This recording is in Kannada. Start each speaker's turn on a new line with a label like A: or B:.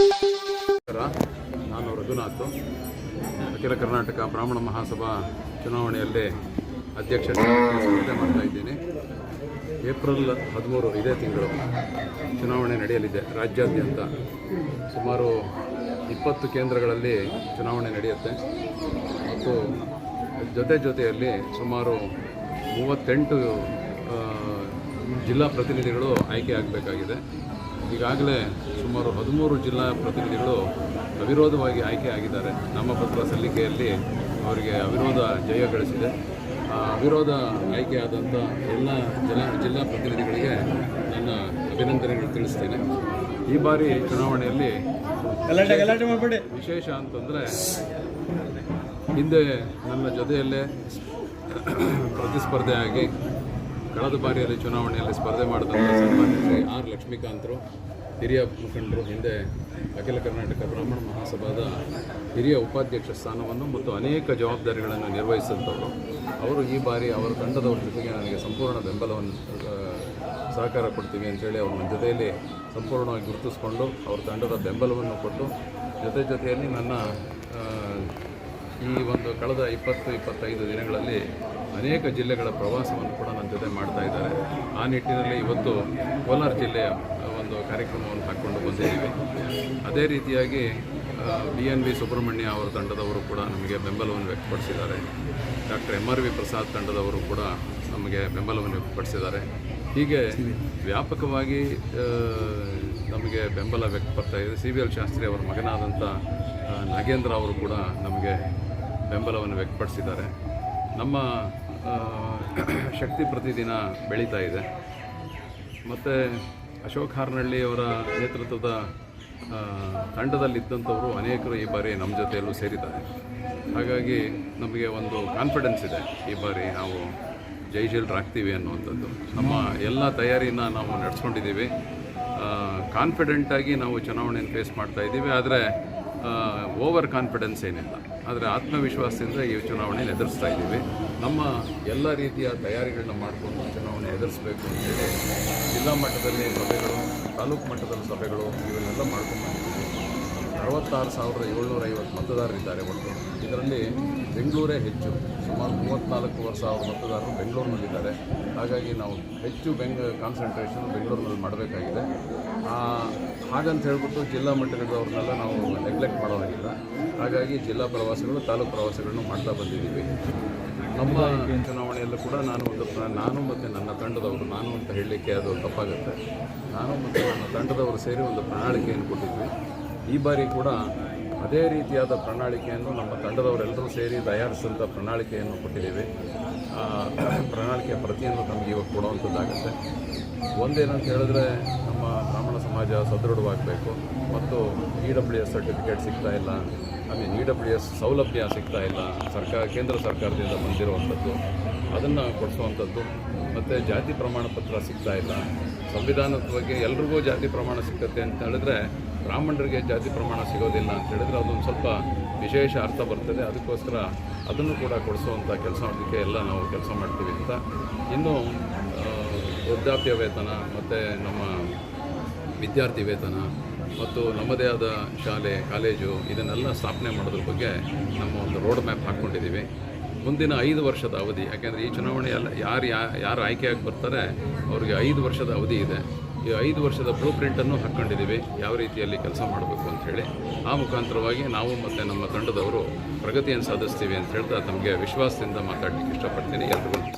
A: ನಮಸ್ಕಾರ ನಾನು ರಘುನಾಥ್. ಅಖಿಲ ಕರ್ನಾಟಕ ಬ್ರಾಹ್ಮಣ ಮಹಾಸಭಾ ಚುನಾವಣೆಯಲ್ಲಿ ಅಧ್ಯಕ್ಷ ಮಾಡ್ತಾ ಇದ್ದೀನಿ. ಏಪ್ರಿಲ್ ಹದಿಮೂರು ಇದೇ ತಿಂಗಳು ಚುನಾವಣೆ ನಡೆಯಲಿದೆ ರಾಜ್ಯಾದ್ಯಂತ. ಸುಮಾರು ಇಪ್ಪತ್ತು ಕೇಂದ್ರಗಳಲ್ಲಿ ಚುನಾವಣೆ ನಡೆಯುತ್ತೆ. ಮತ್ತು ಜೊತೆ ಜೊತೆಯಲ್ಲಿ ಸುಮಾರು ಮೂವತ್ತೆಂಟು ಜಿಲ್ಲಾ ಪ್ರತಿನಿಧಿಗಳು ಆಯ್ಕೆ ಆಗಬೇಕಾಗಿದೆ. ಈಗಾಗಲೇ ಸುಮಾರು ಹದಿಮೂರು ಜಿಲ್ಲಾ ಪ್ರತಿನಿಧಿಗಳು ಅವಿರೋಧವಾಗಿ ಆಯ್ಕೆ ಆಗಿದ್ದಾರೆ. ನಾಮಪತ್ರ ಸಲ್ಲಿಕೆಯಲ್ಲಿ ಅವರಿಗೆ ಅವಿರೋಧ ಜಯ ಗಳಿಸಿದೆ. ಅವಿರೋಧ ಆಯ್ಕೆಯಾದಂಥ ಎಲ್ಲ ಜಲ ಜಿಲ್ಲಾ ಪ್ರತಿನಿಧಿಗಳಿಗೆ ನನ್ನ ಅಭಿನಂದನೆಗಳು ತಿಳಿಸ್ತೇನೆ. ಈ ಬಾರಿ ಚುನಾವಣೆಯಲ್ಲಿ ವಿಶೇಷ ಅಂತಂದರೆ ಹಿಂದೆ ನನ್ನ ಜೊತೆಯಲ್ಲೇ ಪ್ರತಿಸ್ಪರ್ಧೆಯಾಗಿ ಕಳೆದ ಬಾರಿಯಲ್ಲಿ ಚುನಾವಣೆಯಲ್ಲಿ ಸ್ಪರ್ಧೆ ಮಾಡಿದಂಥ ಸನ್ಮಾನ್ಯ ಶ್ರೀ ಆರ್ ಲಕ್ಷ್ಮೀಕಾಂತರು, ಹಿರಿಯ ಮುಖಂಡರು ಹಿಂದೆ ಅಖಿಲ ಕರ್ನಾಟಕ ಬ್ರಾಹ್ಮಣ ಮಹಾಸಭಾದ ಹಿರಿಯ ಉಪಾಧ್ಯಕ್ಷ ಸ್ಥಾನವನ್ನು ಮತ್ತು ಅನೇಕ ಜವಾಬ್ದಾರಿಗಳನ್ನು ನಿರ್ವಹಿಸಿದಂಥವರು ಅವರು ಈ ಬಾರಿ ಅವರ ತಂಡದವರ ಜೊತೆಗೆ ನನಗೆ ಸಂಪೂರ್ಣ ಬೆಂಬಲವನ್ನು ಸಹಕಾರ ಕೊಡ್ತೀವಿ ಅಂತೇಳಿ ಅವ್ರ ನನ್ನ ಜೊತೆಯಲ್ಲಿ ಸಂಪೂರ್ಣವಾಗಿ ಗುರುತಿಸ್ಕೊಂಡು ಅವ್ರ ತಂಡದ ಬೆಂಬಲವನ್ನು ಕೊಟ್ಟು ಜೊತೆ ಜೊತೆಯಲ್ಲಿ ನನ್ನ ಈ ಒಂದು ಕಳೆದ ಇಪ್ಪತ್ತು, ಇಪ್ಪತ್ತೈದು ದಿನಗಳಲ್ಲಿ ಅನೇಕ ಜಿಲ್ಲೆಗಳ ಪ್ರವಾಸವನ್ನು ಕೂಡ ನನ್ನ ಜೊತೆ ಆ ನಿಟ್ಟಿನಲ್ಲಿ ಇವತ್ತು ಕೋಲಾರ ಜಿಲ್ಲೆಯ ಒಂದು ಕಾರ್ಯಕ್ರಮವನ್ನು ಹಾಕ್ಕೊಂಡು ಬಂದಿದ್ದೀವಿ. ಅದೇ ರೀತಿಯಾಗಿ ಬಿ ಎನ್ ಬಿ ಸುಬ್ರಹ್ಮಣ್ಯ ಅವರ ತಂಡದವರು ಕೂಡ ನಮಗೆ ಬೆಂಬಲವನ್ನು ವ್ಯಕ್ತಪಡಿಸಿದ್ದಾರೆ. Doctor M R V Prasad ತಂಡದವರು ಕೂಡ ನಮಗೆ ಬೆಂಬಲವನ್ನು ವ್ಯಕ್ತಪಡಿಸಿದ್ದಾರೆ. ಹೀಗೆ ವ್ಯಾಪಕವಾಗಿ ನಮಗೆ ಬೆಂಬಲ ವ್ಯಕ್ತಪಡ್ತಾ ಇದೆ. ಸಿ ಬಿ ಎಲ್ ಶಾಸ್ತ್ರಿ ಅವರ ಮಗನಾದಂಥ ನಾಗೇಂದ್ರ ಅವರು ಕೂಡ ನಮಗೆ ಬೆಂಬಲವನ್ನು ವ್ಯಕ್ತಪಡಿಸಿದ್ದಾರೆ. ನಮ್ಮ ಶಕ್ತಿ ಪ್ರತಿದಿನ ಬೆಳೀತಾ ಇದೆ. ಮತ್ತು ಅಶೋಕ್ ಹಾರ್ನಳ್ಳಿಯವರ ನೇತೃತ್ವದ ತಂಡದಲ್ಲಿದ್ದಂಥವರು ಅನೇಕರು ಈ ಬಾರಿ ನಮ್ಮ ಜೊತೆಯಲ್ಲೂ ಸೇರಿದ್ದಾರೆ. ಹಾಗಾಗಿ ನಮಗೆ ಒಂದು ಕಾನ್ಫಿಡೆನ್ಸ್ ಇದೆ ಈ ಬಾರಿ ನಾವು ಜೈಶೀಲರಾಗ್ತೀವಿ ಅನ್ನುವಂಥದ್ದು. ನಮ್ಮ ಎಲ್ಲ ತಯಾರಿನ ನಾವು ನಡೆಸ್ಕೊಂಡಿದ್ದೀವಿ. ಕಾನ್ಫಿಡೆಂಟಾಗಿ ನಾವು ಚುನಾವಣೆಯನ್ನು ಫೇಸ್ ಮಾಡ್ತಾ ಇದ್ದೀವಿ. ಆದರೆ ಓವರ್ ಕಾನ್ಫಿಡೆನ್ಸ್ ಏನಿಲ್ಲ. ಆದರೆ ಆತ್ಮವಿಶ್ವಾಸದಿಂದ ಈ ಚುನಾವಣೆಯನ್ನು ಎದುರಿಸ್ತಾ ಇದ್ದೀವಿ. ನಮ್ಮ ಎಲ್ಲ ರೀತಿಯ ತಯಾರಿಗಳನ್ನ ಮಾಡಿಕೊಂಡು ಚುನಾವಣೆ ಎದುರಿಸಬೇಕು ಅಂತೇಳಿ ಜಿಲ್ಲಾ ಮಟ್ಟದಲ್ಲಿ ಸಭೆಗಳು, ತಾಲೂಕು ಮಟ್ಟದಲ್ಲಿ ಸಭೆಗಳು ಇವನ್ನೆಲ್ಲ ಮಾಡ್ಕೊಂಡು ಬಂದಿದ್ದೀವಿ. ಅರವತ್ತಾರು ಸಾವಿರದ ಏಳ್ನೂರ ಐವತ್ತು ಮತದಾರರಿದ್ದಾರೆ ಒಟ್ಟು. ಇದರಲ್ಲಿ ಬೆಂಗಳೂರೇ ಹೆಚ್ಚು. ಸುಮಾರು ಮೂವತ್ತ್ನಾಲ್ಕೂವರೆ ಸಾವಿರ ಮತದಾರರು ಬೆಂಗಳೂರಿನಲ್ಲಿದ್ದಾರೆ ಹಾಗಾಗಿ ನಾವು ಹೆಚ್ಚು ಬೆಂಗ ಕಾನ್ಸಂಟ್ರೇಷನ್ ಬೆಂಗಳೂರಿನಲ್ಲಿ ಮಾಡಬೇಕಾಗಿದೆ. ಹಾಗಂತ ಹೇಳ್ಬಿಟ್ಟು ಜಿಲ್ಲಾ ಮಟ್ಟದವ್ರನ್ನೆಲ್ಲ ನಾವು ನೆಗ್ಲೆಕ್ಟ್ ಮಾಡೋದಾಗಿಲ್ಲ ಹಾಗಾಗಿ ಜಿಲ್ಲಾ ಪ್ರವಾಸಗಳು ತಾಲೂಕು ಪ್ರವಾಸಗಳನ್ನು ಮಾಡ್ತಾ ಬಂದಿದ್ದೀವಿ. ನಮ್ಮ ಚುನಾವಣೆಯಲ್ಲೂ ಕೂಡ ನಾನು ಒಂದು ನಾನು ಮತ್ತು ನನ್ನ ತಂಡದವರು ನಾನು ಅಂತ ಹೇಳಲಿಕ್ಕೆ ಅದು ತಪ್ಪಾಗುತ್ತೆ. ನಾನು ಮತ್ತು ನನ್ನ ತಂಡದವರು ಸೇರಿ ಒಂದು ಪ್ರಣಾಳಿಕೆಯನ್ನು ಕೊಟ್ಟಿದ್ವಿ. ಈ ಬಾರಿ ಕೂಡ ಅದೇ ರೀತಿಯಾದ ಪ್ರಣಾಳಿಕೆಯನ್ನು ನಮ್ಮ ತಂಡದವರೆಲ್ಲರೂ ಸೇರಿ ತಯಾರಿಸಿದಂಥ ಪ್ರಣಾಳಿಕೆಯನ್ನು ಕೊಟ್ಟಿದ್ದೀವಿ. ಆ, ಪ್ರಣಾಳಿಕೆಯ ಪ್ರತಿಯನ್ನು ನಮಗೆ ಇವಾಗ ಕೊಡುವಂಥದ್ದಾಗುತ್ತೆ. ಒಂದೇನಂತ ಹೇಳಿದ್ರೆ ನಮ್ಮ ಬ್ರಾಹ್ಮಣ ಸಮಾಜ ಸದೃಢವಾಗಬೇಕು. ಮತ್ತು ಇ ಡಬ್ಲ್ಯೂ ಎಸ್ ಸರ್ಟಿಫಿಕೇಟ್ ಸಿಗ್ತಾ ಇಲ್ಲ. I mean E W S ಸೌಲಭ್ಯ ಸಿಗ್ತಾ ಇಲ್ಲ. ಸರ್ಕಾರ, ಕೇಂದ್ರ ಸರ್ಕಾರದಿಂದ ಬಂದಿರುವಂಥದ್ದು. ಅದನ್ನು ಕೊಡಿಸುವಂಥದ್ದು. ಮತ್ತು ಜಾತಿ ಪ್ರಮಾಣ ಪತ್ರ ಸಿಗ್ತಾ ಇಲ್ಲ. ಸಂವಿಧಾನದ ಬಗ್ಗೆ ಎಲ್ರಿಗೂ ಜಾತಿ ಪ್ರಮಾಣ ಸಿಗುತ್ತೆ ಅಂತ ಹೇಳಿದ್ರೆ ಬ್ರಾಹ್ಮಣರಿಗೆ ಜಾತಿ ಪ್ರಮಾಣ ಸಿಗೋದಿಲ್ಲ ಅಂತ ಹೇಳಿದ್ರೆ ಅದೊಂದು ಸ್ವಲ್ಪ ವಿಶೇಷ ಅರ್ಥ ಬರ್ತದೆ. ಅದಕ್ಕೋಸ್ಕರ ಅದನ್ನು ಕೂಡ ಕೊಡಿಸುವಂಥ ಕೆಲಸ ಮಾಡೋದಕ್ಕೆ ಎಲ್ಲ ನಾವು ಕೆಲಸ ಮಾಡ್ತೀವಿ ಅಂತ. ಇನ್ನು ವೃದ್ಧಾಪ್ಯ ವೇತನ, ಮತ್ತು ನಮ್ಮ ವಿದ್ಯಾರ್ಥಿ ವೇತನ ಮತ್ತು ನಮ್ಮದೇ ಆದ ಶಾಲೆ, ಕಾಲೇಜು ಇದನ್ನೆಲ್ಲ ಸ್ಥಾಪನೆ ಮಾಡೋದ್ರ ಬಗ್ಗೆ ನಮ್ಮ ಒಂದು ರೋಡ್ ಮ್ಯಾಪ್ ಹಾಕ್ಕೊಂಡಿದ್ದೀವಿ. ಮುಂದಿನ ಐದು ವರ್ಷದ ಅವಧಿ, ಯಾಕೆಂದರೆ ಈ ಚುನಾವಣೆಯಲ್ಲ ಯಾರು ಯಾರು ಆಯ್ಕೆಯಾಗಿ ಬರ್ತಾರೆ, ಅವರಿಗೆ ಐದು ವರ್ಷದ ಅವಧಿ ಇದೆ. ಈ ಐದು ವರ್ಷದ ಬ್ಲೂ ಪ್ರಿಂಟನ್ನು ಹಾಕ್ಕೊಂಡಿದ್ದೀವಿ. ಯಾವ ರೀತಿಯಲ್ಲಿ ಕೆಲಸ ಮಾಡಬೇಕು ಅಂತ ಹೇಳಿ. ಆ ಮುಖಾಂತರವಾಗಿ ನಾವು ಮತ್ತು ನಮ್ಮ ತಂಡದವರು ಪ್ರಗತಿಯನ್ನು ಸಾಧಿಸ್ತೀವಿ ಅಂತ ಹೇಳ್ತಾ ತಮಗೆ ವಿಶ್ವಾಸದಿಂದ ಮಾತಾಡಲಿಕ್ಕೆ ಇಷ್ಟಪಡ್ತೀನಿ. ಎಲ್ರಿಗೂ